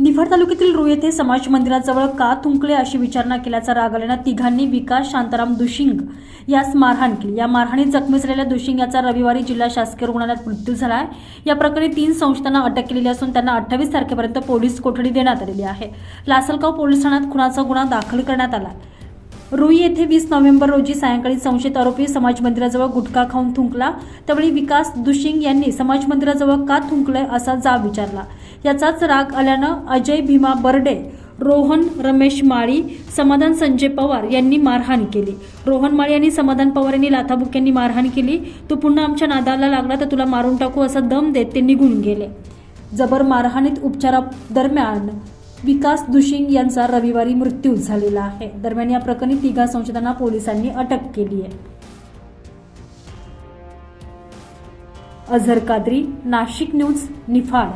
निफाड तालुक्यातील रू येथे समाज मंदिराजवळ का थुंकले अशी विचारणा केल्याचा राग आल्यानं तिघांनी विकास शांताराम दुशिंग यास मारहाण केली. या मारहाणीत जखमी झालेल्या दुशिंग याचा रविवारी जिल्हा शासकीय रुग्णालयात मृत्यू झाला आहे या प्रकरणी तीन संस्थांना अटक केलेली असून त्यांना अठ्ठावीस तारखेपर्यंत पोलीस कोठडी देण्यात आलेली आहे. लासलगाव पोलीस ठाण्यात खुनाचा गुन्हा दाखल करण्यात आला. रुई येथे वीस नोव्हेंबर रोजी सायंकाळी संशयित आरोपी समाज मंदिराजवळ गुटखा खाऊन थुंकला. त्यावेळी विकास दुशिंग यांनी समाज मंदिराजवळ का थुंकलंय असा जाब विचारला. याचाच राग आल्यानं अजय भीमा बर्डे रोहन रमेश माळी समाधान संजय पवार यांनी मारहाण केली. रोहन माळी आणि समाधान पवार यांनी लाथाबुक यांनी मारहाण केली. तू पुन्हा आमच्या नादाला लागला तर तुला मारून टाकू असा दम देत ते निघून गेले. जबर मारहाणीत उपचारादरम्यान विकास दुशिंग यांचा रविवारी मृत्यू झालेला आहे. दरम्यान या प्रकरणी तिघा संशोधना पोलिसांनी अटक केली आहे. अझर कादरी नाशिक न्यूज निफाड.